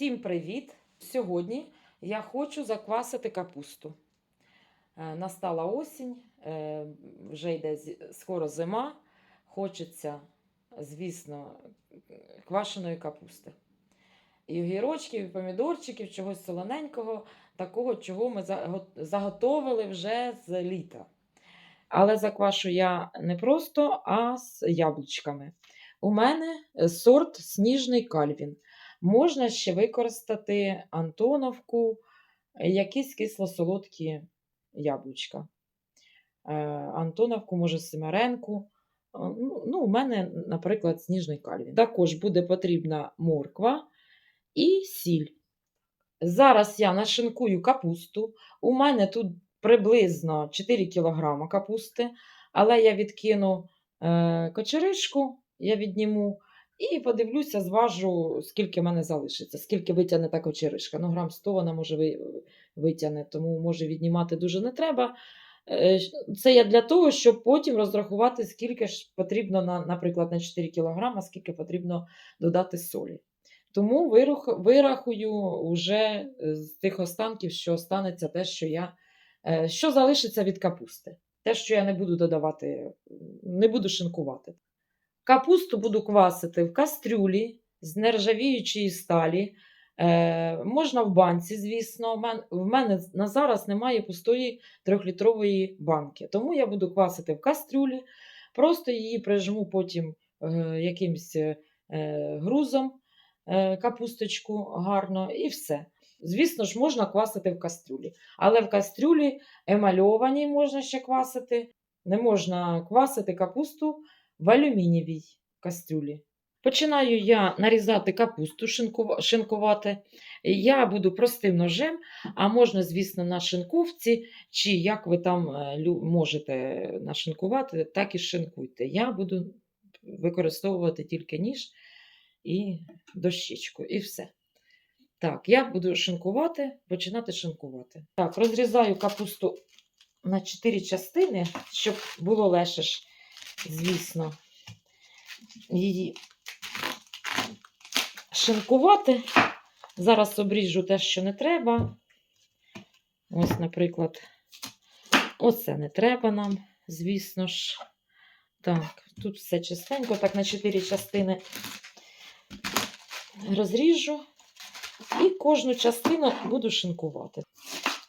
Всім привіт! Сьогодні я хочу заквасити капусту. Е, Настала осінь, е, вже йде скоро зима. Хочеться, звісно, квашеної капусти. І огірочків, і помідорчиків, чогось солоненького, такого, чого ми заготовили вже з літа. Але заквашу я не просто, а з яблучками. У мене сорт сніжний кальвін. Можна ще використати Антоновку, е, якісь кисло-солодкі яблучка. Е, Антоновку, може, Семеренку. Е, Ну, ну, у мене, наприклад, сніжний кальвін. Також буде потрібна морква і сіль. Зараз я нашинкую капусту. У мене тут приблизно 4 кг капусти, але я відкину кочеришку, я відніму. І подивлюся, зважу, скільки в мене залишиться, скільки витягне та кочеришка. Ну, грам 100 вона може ви- витягне, тому може віднімати дуже не треба. Е, Це я для того, щоб потім розрахувати, скільки ж потрібно, на, наприклад, на 4 кг, скільки потрібно додати солі. Тому вирахую вже з тих останків, що останеться те, що я, е, що залишиться від капусти. Те, що я не буду додавати, не буду шинкувати. Капусту буду квасити в кастрюлі з нержавіючої сталі. Е, можна в банці, звісно. В мене на зараз немає пустої трьохлітрової банки. Тому я буду квасити в кастрюлі. Просто її прижму потім е, якимсь е, грузом е, капусточку гарно і все. Звісно ж, можна квасити в кастрюлі. Але в кастрюлі емальованій можна ще квасити. Не можна квасити капусту в алюмінієвій кастрюлі. Починаю я нарізати капусту, шинкувати. Я буду простим ножем, а можна, звісно, на шинковці, чи як ви там е, можете нашинкувати, так і шинкуйте. Я буду використовувати тільки ніж і дощечку, і все. Так, я буду шинкувати, починати шинкувати. Так, розрізаю капусту на 4 частини, щоб було легше звісно, її шинкувати. Зараз обріжу те, що не треба. Ось, наприклад, оце не треба нам, звісно ж. Так, тут все чистенько, так на 4 частини розріжу. І кожну частину буду шинкувати.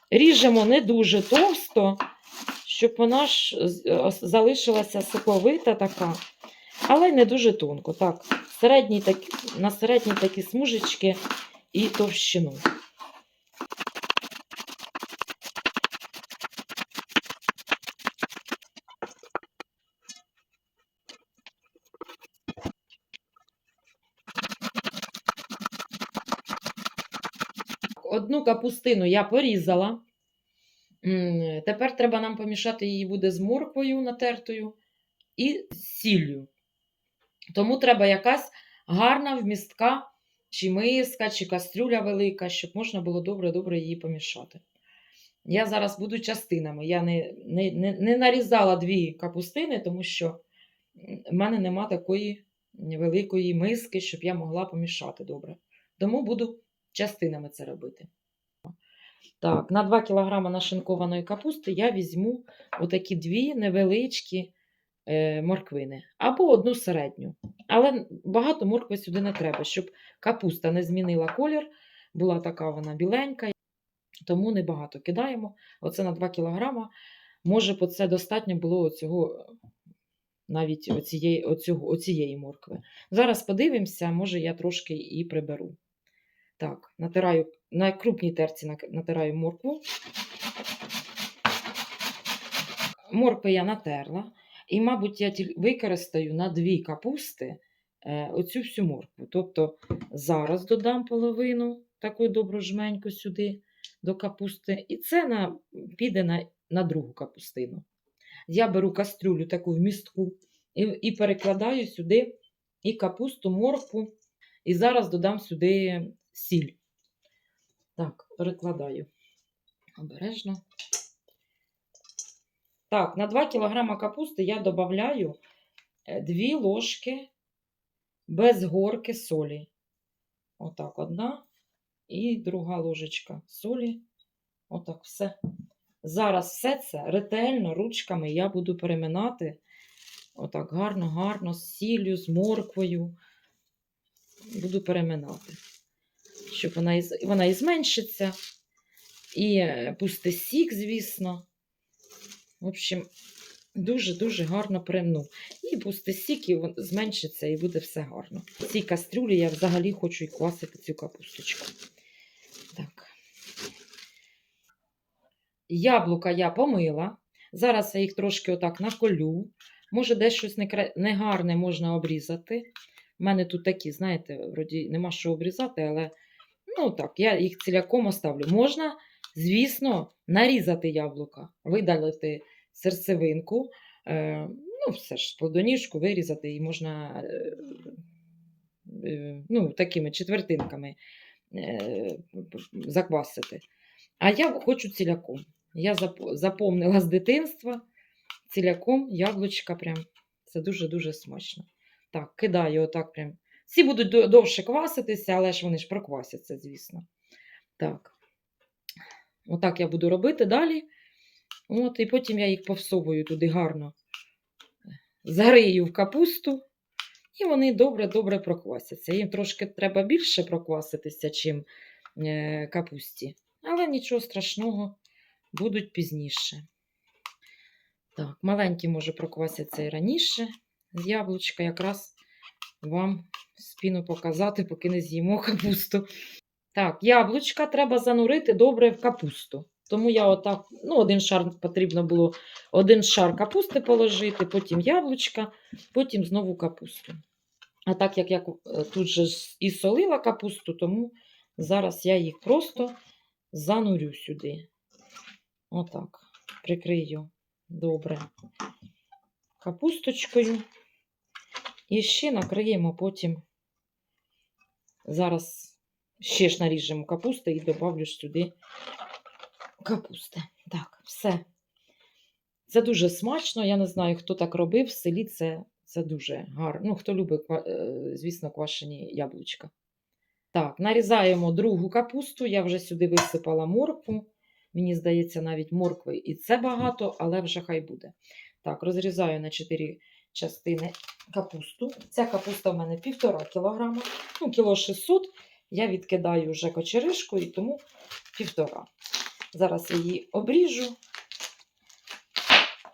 Ріжемо не дуже товсто, щоб вона ж залишилася соковита така, але не дуже тонко. Так, середній так, на середні такі смужечки і товщину. Одну капустину я порізала. Тепер треба нам помішати її буде з морквою натертою і з сіллю. Тому треба якась гарна вмістка, чи миска, чи кастрюля велика, щоб можна було добре-добре її помішати. Я зараз буду частинами. Я не, не, не, не нарізала дві капустини, тому що в мене нема такої великої миски, щоб я могла помішати добре. Тому буду частинами це робити. Так, на 2 кг нашинкованої капусти я візьму отакі дві невеличкі е, морквини або одну середню. Але багато моркви сюди не треба, щоб капуста не змінила колір, була така вона біленька, тому небагато кидаємо. Оце на 2 кг. Може, по це достатньо було оцього, навіть оцієї, оцього, оцієї моркви. Зараз подивимося, може я трошки і приберу. Так, натираю на крупній терці натираю моркву. Моркви я натерла. І, мабуть, я використаю на дві капусти е, оцю всю моркву. Тобто зараз додам половину таку добру жменьку сюди до капусти. І це на, піде на, на другу капустину. Я беру кастрюлю таку в містку і, і перекладаю сюди і капусту, моркву. І зараз додам сюди сіль. Так, перекладаю обережно. Так, на 2 кг капусти я додаю 2 ложки без горки солі. Отак, одна і друга ложечка солі. Отак все. Зараз все це ретельно ручками я буду переминати. Отак гарно, гарно, з сіллю, з морквою. Буду переминати. Щоб вона і, вона і зменшиться. І е, пусти сік, звісно. В общем, дуже-дуже гарно перемну. І пусти сік, і зменшиться, і буде все гарно. В цій кастрюлі я взагалі хочу і квасити цю капусточку. Так. Яблука я помила. Зараз я їх трошки отак наколю. Може, десь щось негарне можна обрізати. У мене тут такі, знаєте, вроді нема що обрізати, але ну так, я їх ціляком оставлю. Можна, звісно, нарізати яблука, видалити серцевинку, е, ну, все ж, плодоніжку вирізати, і можна е, е, ну, такими четвертинками е, заквасити. А я хочу ціляком. Я зап- запомнила з дитинства ціляком яблучка прям. Це дуже-дуже смачно. Так, кидаю отак прям. Всі будуть довше кваситися, але ж вони ж проквасяться, звісно. Так. Отак я буду робити далі. От, і потім я їх повсовую туди гарно. Зарию в капусту. І вони добре-добре проквасяться. Їм трошки треба більше прокваситися, чим е, капусті. Але нічого страшного, будуть пізніше. Так, маленькі, може, проквасяться і раніше. З яблучка якраз вам спіну показати, поки не з'їмо капусту. Так, яблучка треба занурити добре в капусту. Тому я отак, ну, один шар потрібно було один шар капусти положити, потім яблучка, потім знову капусту. А так як я е, тут же і солила капусту, тому зараз я їх просто занурю сюди. Отак. Прикрию добре капусточкою. І ще накриємо потім. Зараз ще ж наріжемо капусту і добавлю сюди капусти. Так, все. Це дуже смачно. Я не знаю, хто так робив. В селі це, це дуже гарно. Ну, хто любить, е, звісно, квашені яблучка. Так, нарізаємо другу капусту. Я вже сюди висипала моркву. Мені здається, навіть моркви і це багато, але вже хай буде. Так, розрізаю на 4 частини капусту. Ця капуста в мене 1,5 кг, ну, кіло 600. Я відкидаю вже кочеришку і тому 1,5. Зараз її обріжу.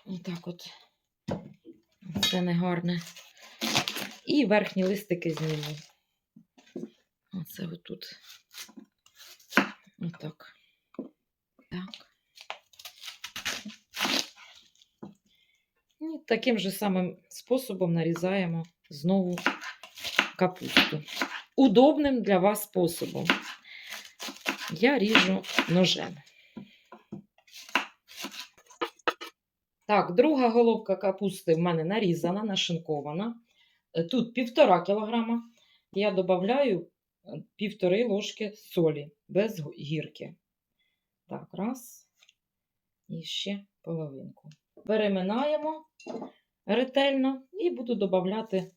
Отак от. Це негарне. І верхні листики зніму. Оце отут. Отак. Так. І таким же самим способом нарізаємо знову капусту. Удобним для вас способом. Я ріжу ножем. Так, друга головка капусти в мене нарізана, нашинкована. Е, Тут півтора кілограма. Я додаю півтори ложки солі без гірки. Так, раз. І ще половинку. Переминаємо ретельно і буду додати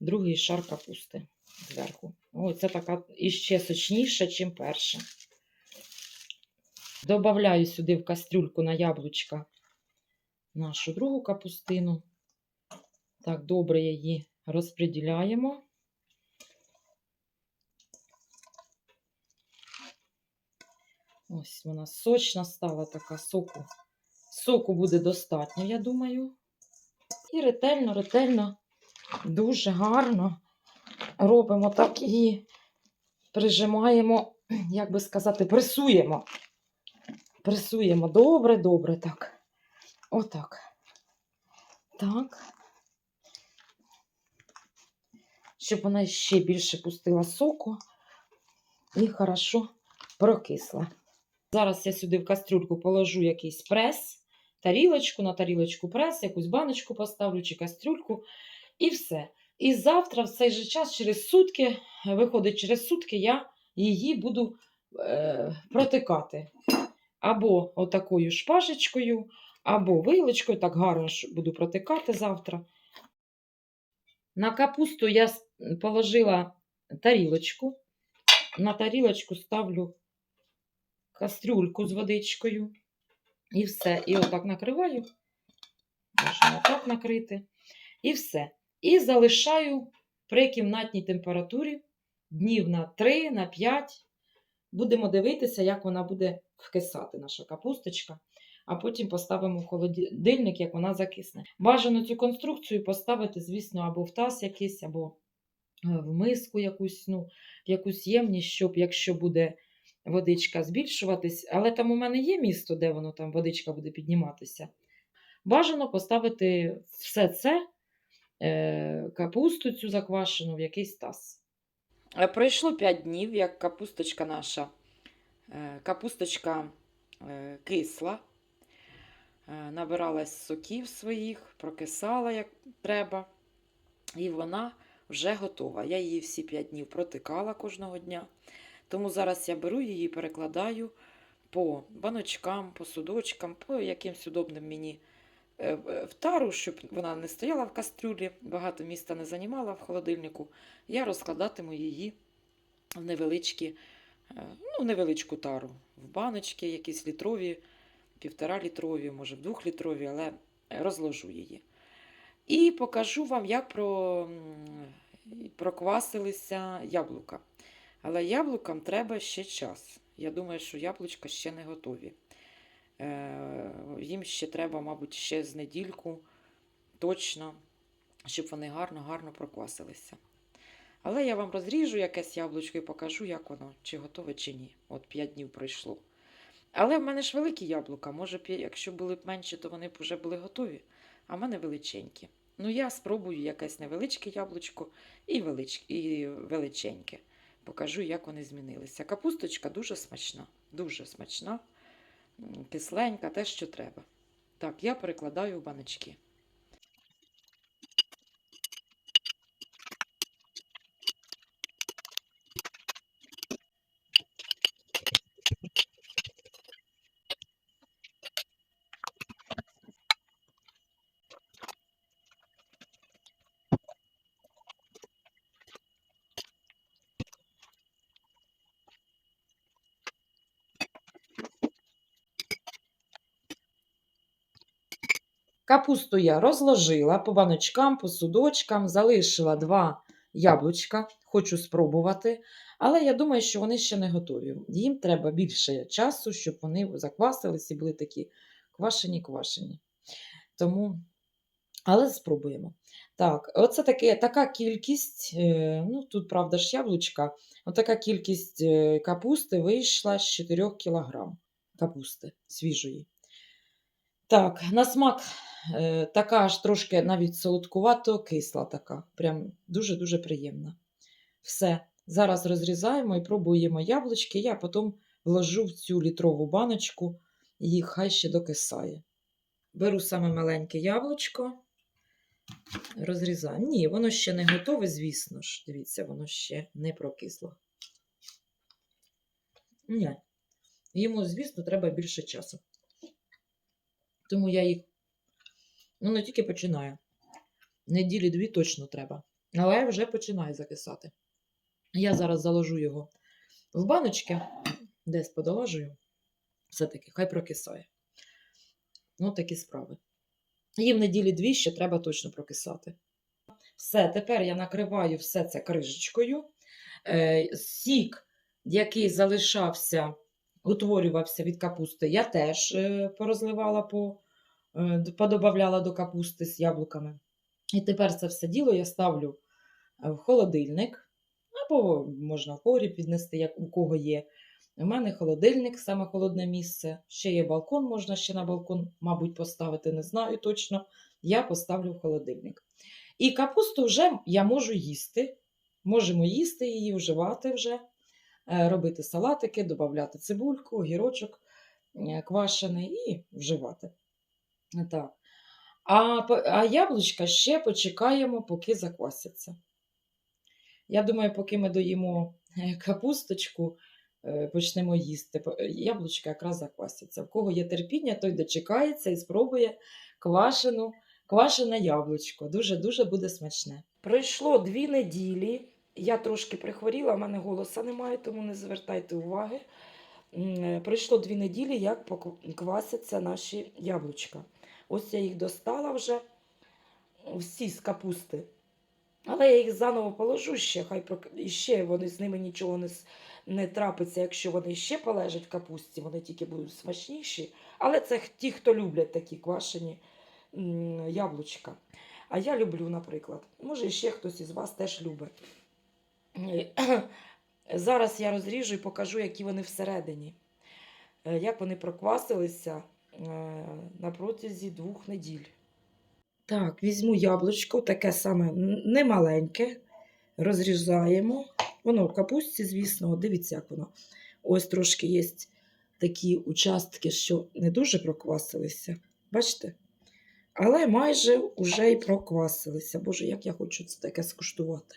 другий шар капусти зверху. О, це така іще сочніша, ніж перша. Добавляю сюди в кастрюльку на яблучка нашу другу капустину. Так, добре її розподіляємо. Ось вона сочна стала така соку. Соку буде достатньо, я думаю. І ретельно, ретельно, дуже гарно робимо так її прижимаємо, як би сказати, пресуємо. Пресуємо добре, добре так. Отак. Так. Щоб вона ще більше пустила соку і хорошо прокисла. Зараз я сюди в кастрюльку положу якийсь прес, тарілочку, на тарілочку прес, якусь баночку поставлю чи кастрюльку, і все. І завтра, в цей же час, через сутки, виходить, через сутки я її буду е, протикати. Або отакою шпажечкою, або вилочкою, так гарно буду протикати завтра. На капусту я положила тарілочку, на тарілочку ставлю кастрюльку з водичкою. І все. І отак накриваю. Можна отак накрити. І все. І залишаю при кімнатній температурі днів на 3, на 5. Будемо дивитися, як вона буде вкисати, наша капусточка. А потім поставимо в холодильник, як вона закисне. Бажано цю конструкцію поставити, звісно, або в таз якийсь, або е, в миску якусь, ну, якусь ємність, щоб якщо буде водичка збільшуватись, але там у мене є місто, де воно там водичка буде підніматися. Бажано поставити все це, е, капусту цю заквашену в якийсь таз. Е, Пройшло 5 днів, як капусточка наша. е, Капусточка кисла, набиралась соків своїх, прокисала як треба, і вона вже готова. Я її всі 5 днів протикала кожного дня. Тому зараз я беру її, і перекладаю по баночкам, по судочкам, по якимсь удобним мені е, е, в тару, щоб вона не стояла в кастрюлі, багато міста не займала в холодильнику. Я розкладатиму її в невеличкі, е, ну, невеличку тару, в баночки, якісь літрові, півтора літрові, може в двохлітрові, але розложу її. І покажу вам, як про, проквасилися яблука. Але яблукам треба ще час. Я думаю, що яблучка ще не готові. Е, їм ще треба, мабуть, ще з недільку точно, щоб вони гарно-гарно проквасилися. Але я вам розріжу якесь яблучко і покажу, як воно, чи готове, чи ні. От 5 днів пройшло. Але в мене ж великі яблука. Може, якщо були б менші, то вони б вже були готові, а в мене величенькі. Ну, я спробую якесь невеличке яблучко і, велич... і величеньке. Покажу, як вони змінилися. Капусточка дуже смачна, дуже смачна, кисленька, те, що треба. Так, я перекладаю в баночки. Капусту я розложила по баночкам, по судочкам, залишила два яблучка, хочу спробувати. Але я думаю, що вони ще не готові. Їм треба більше часу, щоб вони заквасились і були такі квашені-квашені. Тому, але спробуємо. Так, оце таке, така кількість, е, ну тут, правда, ж яблучка, отака кількість е, капусти вийшла з 4 кг капусти свіжої. Так, на смак е, така аж трошки навіть солодкувато кисла така. Прям дуже-дуже приємна. Все. Зараз розрізаємо і пробуємо яблучки. Я потім вложу в цю літрову баночку, і хай ще докисає. Беру саме маленьке яблучко, розрізаю. Ні, воно ще не готове, звісно ж. Дивіться, воно ще не прокисло. Ні. Йому, звісно, треба більше часу. Тому я їх ну, не тільки починаю. Неділі дві точно треба. Але вже починає закисати. Я зараз заложу його в баночки, десь подолажую. Все-таки, хай прокисає. Ну, такі справи. Їм неділі дві ще треба точно прокисати. Все, тепер я накриваю все це кришечкою. Е, сік, який залишався, утворювався від капусти, я теж е, порозливала, по, е, подобавляла до капусти з яблуками. І тепер це все діло я ставлю е, в холодильник, або можна в погріб віднести, як у кого є. У мене холодильник, саме холодне місце. Ще є балкон, можна ще на балкон, мабуть, поставити, не знаю точно. Я поставлю в холодильник. І капусту вже я можу їсти. Можемо їсти її, вживати вже, робити салатики, додати цибульку, огірочок е, квашений і вживати. Так. А, а яблучка ще почекаємо, поки заквасяться. Я думаю, поки ми доїмо е, капусточку, е, почнемо їсти. е, Яблучка якраз заквасяться. В кого є терпіння, той дочекається і спробує квашену, квашене яблучко. Дуже-дуже буде смачне. Пройшло дві неділі, Я трошки прихворіла, в мене голоса немає, тому не звертайте уваги. Е, Пройшло дві неділі, як пок- квасяться наші яблучка. Ось я їх достала вже всі з капусти. Але я їх заново положу ще, хай прок- ще вони з ними нічого не, не трапиться, якщо вони ще полежать в капусті, вони тільки будуть смачніші. Але це ті, хто люблять такі квашені яблучка. А я люблю, наприклад. Може, ще хтось із вас теж любить. Зараз я розріжу і покажу, які вони всередині. Е, Як вони проквасилися е, на протязі двох неділь. Так, візьму яблучко, таке саме немаленьке. Розрізаємо. Воно в капусті, звісно, дивіться, як воно. Ось трошки є такі участки, що не дуже проквасилися. Бачите? Але майже вже й проквасилися. Боже, як я хочу це таке скуштувати.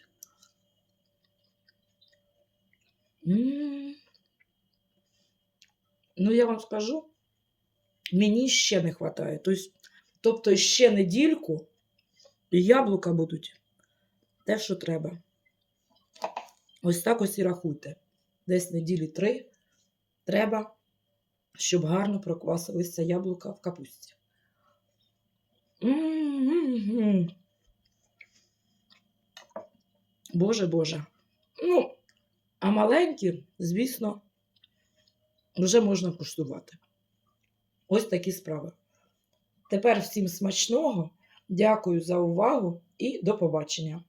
М. Ну, я вам скажу, мені ще не вистачає. Тобто, ще недільку і яблука будуть те, що треба. Ось так ось і рахуйте. Десь неділі три треба, щоб гарно проквасилися яблука в капусті. М-м-м. Боже Боже. Ну, а маленькі, звісно, вже можна куштувати. Ось такі справи. Тепер всім смачного. Дякую за увагу і до побачення.